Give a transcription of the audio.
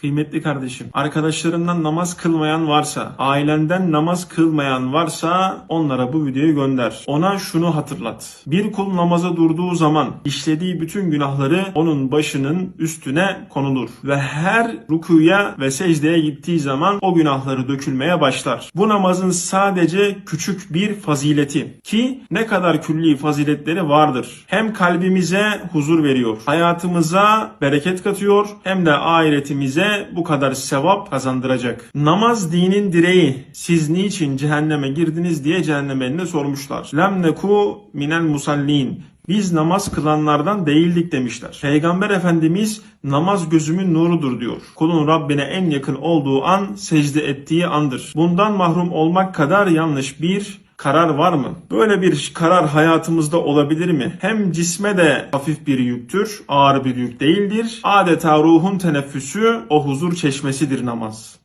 Kıymetli kardeşim, arkadaşlarından namaz kılmayan varsa, ailenden namaz kılmayan varsa onlara bu videoyu gönder. Ona şunu hatırlat. Bir kul namaza durduğu zaman işlediği bütün günahları onun başının üstüne konulur. Ve her rukuya ve secdeye gittiği zaman o günahları dökülmeye başlar. Bu namazın sadece küçük bir fazileti ki ne kadar külli faziletleri vardır. Hem kalbimize huzur veriyor, hayatımıza bereket katıyor hem de ahiretimize bu kadar sevap kazandıracak. Namaz dinin direği. Siz niçin cehenneme girdiniz diye cehennem eline sormuşlar. Lem neku minel musallin. Biz namaz kılanlardan değildik demişler. Peygamber Efendimiz namaz gözümün nurudur diyor. Kulun Rabbine en yakın olduğu an secde ettiği andır. Bundan mahrum olmak kadar yanlış bir karar var mı? Böyle bir karar hayatımızda olabilir mi? Hem cisme de hafif bir yüktür, ağır bir yük değildir. Adeta ruhun teneffüsü, o huzur çeşmesidir namaz.